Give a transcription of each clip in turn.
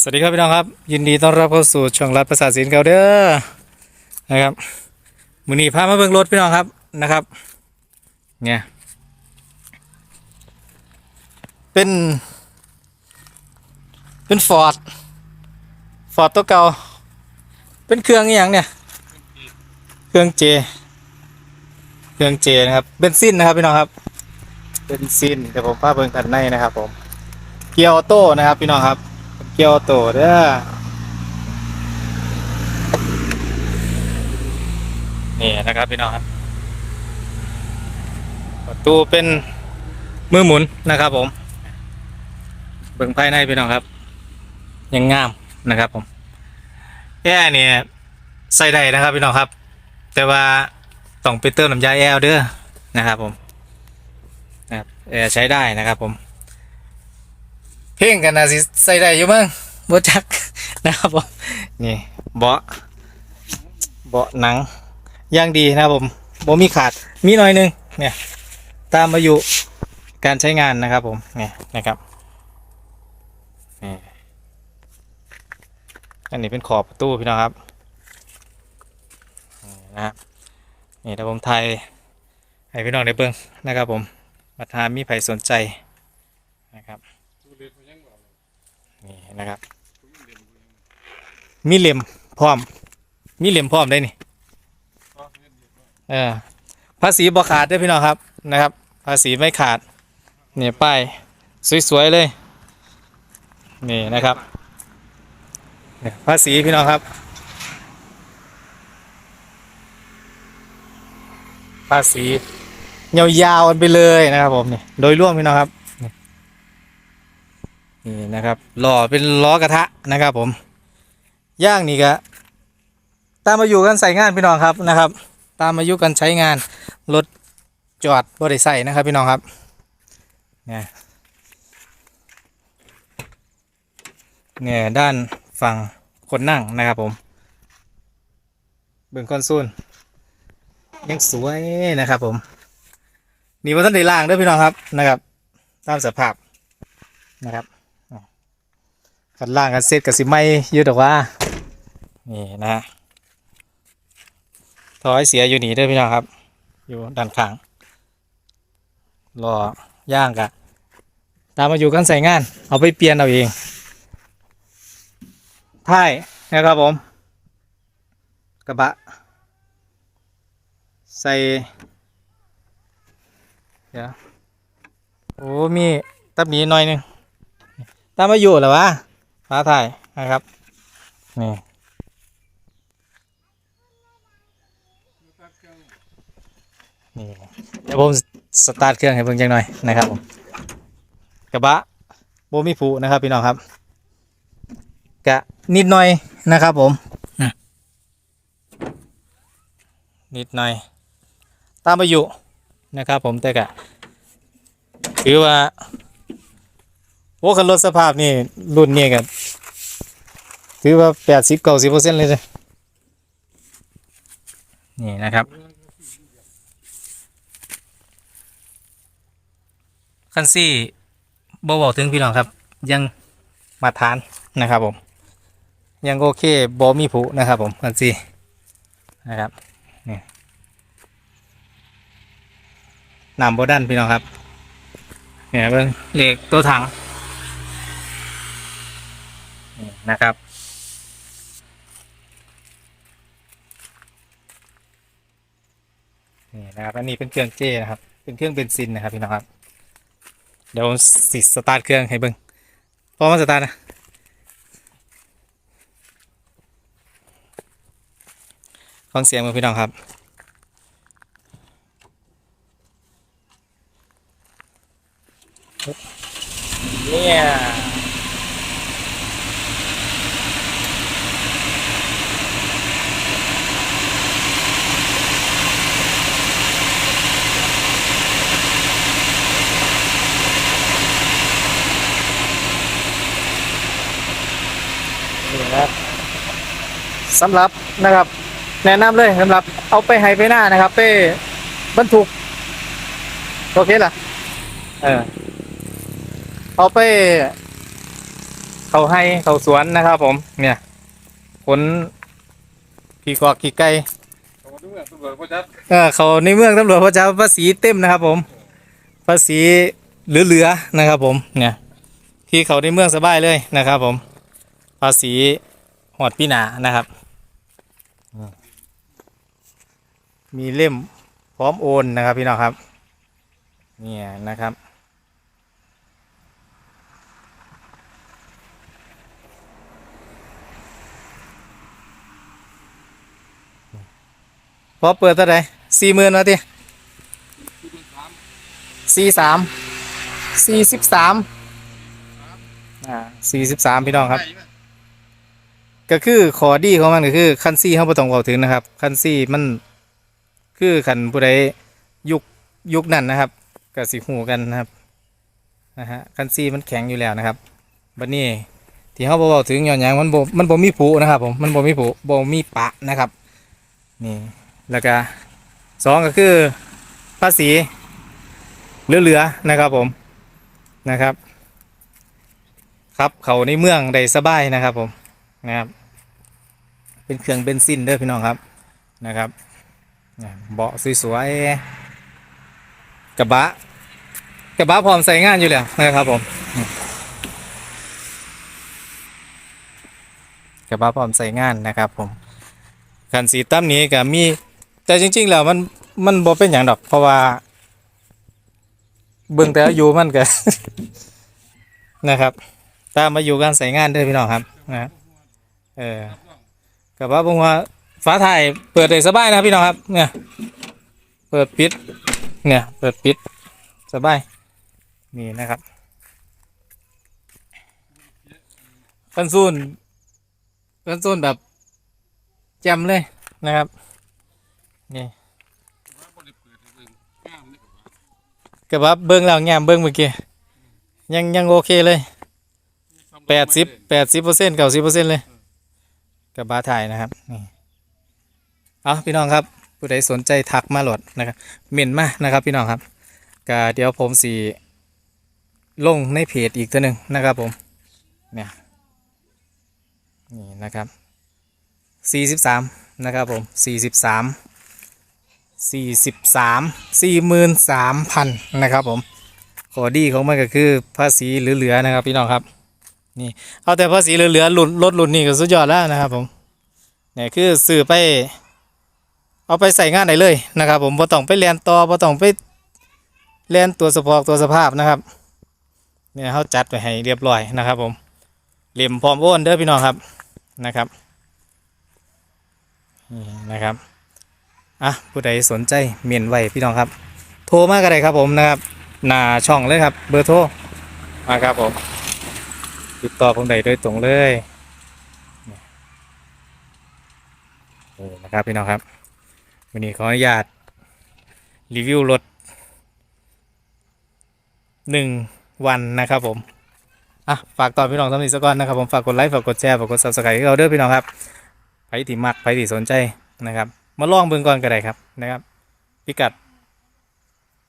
สวัสดีครับพี่น้องครับ ยินดีต้อนรับเข้าสู่ช่องรัฐประสาทศิลป์เกาเด้อนะครับมือนีพามาเบิ่งรถพี่น้องครับนะครับเนี่ยเป็นเป็นฟอร์ดฟอร์ดตัวเก่าเป็นเครื่องอย่างเนี่ยเครื่องเจเครื่องเจนะครับเบนซินนะครับพี่น้องครับเบนซินเดี๋ยวผมพาเบิ่งกันในนะครับผมเกียร์ออโต้นะครับพี่น้องครับ เกียวโตเด้อนี่นะครับพี่น้องครับประตูเป็นมือหมุนนะครับผม เบิ่งภายในพี่น้องครับ ยังงามนะครับผมแอร์เนี่ยใส่ได้นะครับพี่น้องครับ แต่ว่าต้องไปเติมน้ำยาแอร์เด้อนะครับผมนะครับแอร์ใช้ได้นะครับผม เพ่งกันนะสิใส่ได้อยู่มั้งบ่จักนะครับผมนี่เบาะเบาะหนังย่างดีนะครับผมบ่มีขาดมีหน่อยหนึงเนี่ยตามมาอยู่การใช้งานนะครับผมเนี่ยนะครับนี่อันนี้เป็นขอบประตูพี่น้องครับนี่นะครับนี่ถ้าผมไทยให้พี่น้องได้เบิ่งนะครับผมมาทามีใครสนใจนะครับ นี่นะครับ มีเหลี่ยมพร้อม มีเหลี่ยมพร้อมได้นี่เออภาษีบ่ขาดเด้พี่น้องครับนะครับ ภาษีไม่ขาดเนี่ยป้ายสวยๆเลยนี่นะครับภาษีพี่น้องครับ ภาษียาวๆกันไปเลยนะครับผมนี่โดยรวมพี่น้องครับ นี่นะครับล้อเป็นล้อกระทะนะครับ ผมย่างนี่ก็ตามมาอยู่กันใส่งานพี่น้องครับนะครับ ตามมาอยู่กันใช้งานรถจอดบริใส่นะครับพี่น้องครับเนี่ยเนี่ยด้านฝั่งคนนั่งนะครับผมเบื้องคอนโซลยังสวยนะครับผมนี่ว่าท่านได้ล่างด้วยพี่น้องครับนะครับ ตามสภาพนะครับ กันล่างกันเซตกับสิไม่ยืดออกว่า นี่นะฮะถอยเสียอยู่หนีด้วยพี่น้องครับ อยู่ด้านข้างรอย่างกะ ตามมาอยู่กันใส่งาน เอาไปเปลี่ยนเอาเองท้ายนะครับผม กระบะ ใส่ เดี๋ยว โอ้มีตับหนีหน่อยหนึงตามมาอยู่หรอวะ ฟ้าถ่ายนะครับ นี่นี่เดี๋ยวผมสตาร์ทเครื่องให้เพิ่งจังหน่อยนะครับผมกระบะโบมีผูนะครับพี่น้องครับกะนิดหน่อยนะครับผมนิดหน่อย ตามไปอยู่นะครับผมแต่กะถือว่า อ้คันรถสภาพนี่รุ่นนี้กันถือว่าแปดสิบเก้าสิบเปอร์เซ็นต์เลยนะนี่นะครับคันซี่บบอกถึงพี่น้องครับ ยังมาทานนะครับผม ยังโอเคบอมีผุนะครับผมคันซี่นะครับนี่นำโบดันพี่น้องครับเนี่ยเบิ่งเหล็กตัวถัง นี่นะครับ นี่นะครับ อันนี้เป็นเครื่องเจนะครับ เป็นเครื่องเบนซินนะครับพี่น้องครับ เดี๋ยวสิสตาร์ทเครื่องให้เบิ้งพอมาสตาร์ทนะฟังเสียงมือพี่น้องครับเนี่ย นี่นะครับ สำหรับนะครับ แนะนำเลยสำหรับเอาไปให้ไปหน้านะครับไปบรรทุกโอเคล่ะเออเอาไป เขาให้เขาสวนนะครับผม เนี่ยขนขี่กอกขี่ไก่เขาดูแบบตำรวจพ่อจับเอเขาในเมืองตำรวจพระเจ้าภาษีเต็มนะครับ ผมภาษีเหลือๆนะครับ ผม เนี่ย ที่เขาในเมืองสบายเลยนะครับ ผม ภาษีหอดพี่หนานะครับอืม มีเล่มพร้อมโอนนะครับพี่น้องครับเนี่ยนะครับ พอเปิดเท่าไหร่สี่หมื่นวะทีสี่สามสี่สิบสามอ่าสี่สิบสามพี่น้องครับ ก็คือขอดีของมันก็คือคันซี่เขาบ่ต้องเว้าถึงนะครับ คันซี่มัน คือคันผู้ใดยุคยุคนั้นนะครับก็สิหูกันนะครับนะฮะคันซีมันแข็งอยู่แล้วนะครับบัดนี้ที่เขาบ่เว้าถึงย้อนยังมันบ่มันบ่มีผูนะครับผมมันบ่มีผูบ่มีปะนะครับนี่แล้วก็สองก็คือภาษีเหลือๆนะครับผมนะครับ ครับเขาในเมืองได้สบายนะครับผมนะครับ เป็นเครื่องเบนซินเด้อพี่น้องครับนะครับ เบาะสวยๆกระบะกระบะพร้อมใส่งานอยู่แล้วนะครับผมกระบะพร้อมใส่งานนะครับผมคันสีตั้มนี้ก็มี แต่จริง ๆ แล้วมันมันบ่เป็นอย่างดอก เพราะว่า เบิ่งแต่อายุมันก็นะครับ ตามมาอยู่การใส่งานด้อพี่น้องครับนะเออกับว่าผมว่า ฟ้าถ่ายเปิดได้สบายนะพี่น้องครับ เนี่ย เปิดปิด เนี่ย เปิดปิดสบายนี่นะครับกันซูนกันซูนแบบแจ่มเลยนะครับนี่กับว่าเบิ้งแล้วแง้มเบิ้งเมื่อกี้ยังยังโอเคเลยแปดสิบแปดสิบเปอร์เซ็นต์เก้าสิบเปอร์เซ็นต์เลยกับบาถ่ายนะครับนี่ เอาพี่น้องครับผู้ใดสนใจทักมาโหลดนะครับเม่นมานะครับพี่น้องครับก็เดี๋ยวผมสีลงในเพจอีกตัวหนึ่งนะครับผมเนี่ยนี่นะครับสี่สิบสามนะครับผมสี่สิบสามสี่สิบสามสี่หมื่นสามพันนะครับผมขอดีของมันก็คือภาษีเหลือๆนะครับพี่น้องครับนี่เอาแต่ภาษีเหลือๆหลุดลดหลุดนี่ก็สุดยอดแล้วนะครับผมเนี่ยคือสื่อไป เอาไปใส่งานได้เลยนะครับ ผมบ่ต้องไปเรียนต่อบ่ต้องไปเรียนตัวสพอกตัวสภาพนะครับเนี่ยเขาจัดไว้ให้เรียบร้อยนะครับ ผมเหลี่ยมพร้อมโอนเด้อพี่น้องครับนะครับนี่นะครับอะผู้ใดสนใจเมียนไว้พี่น้องครับ โทรมาก็ได้ครับผมนะครับหน้าช่องเลยครับ เบอร์โทรมาครับผมติดต่อผมได้โดยตรงเลยนะครับพี่น้องครับ วันนี้ขออนุญาต รีวิวรถหนึ่งวันนะครับผม อะ ฝากต่อพี่น้องสำนีสกอนนะครับผม ฝากกดไลค์ ฝากกดแชร์ ฝากกด subscribe ให้เราเด้อพี่น้องครับใครที่มักใครที่สนใจนะครับ มาลองเบิ่งก่อนก็ได้ครับนะครับ พิกัด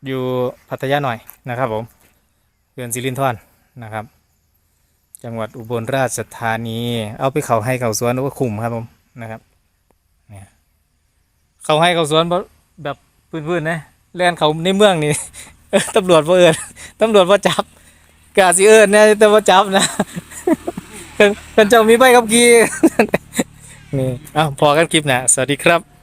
อยู่พัทยาหน่อยนะครับผมเขื่อนสิรินธรนะครับ จังหวัดอุบลราชธานี เอาไปเขาให้เขาสวนก็คุ้มครับผมนะครับ เขาให้เขาสวนแบบพื้นๆนะแล่นเขาในเมืองนี่ตำรวจบ่เอิญตำรวจบ่จับกาสิเอิญนะแต่บ่จับนะเป็นเจ้ามีใบกับกีนี่อ้าวพอกันคลิปนะสวัสดีครับ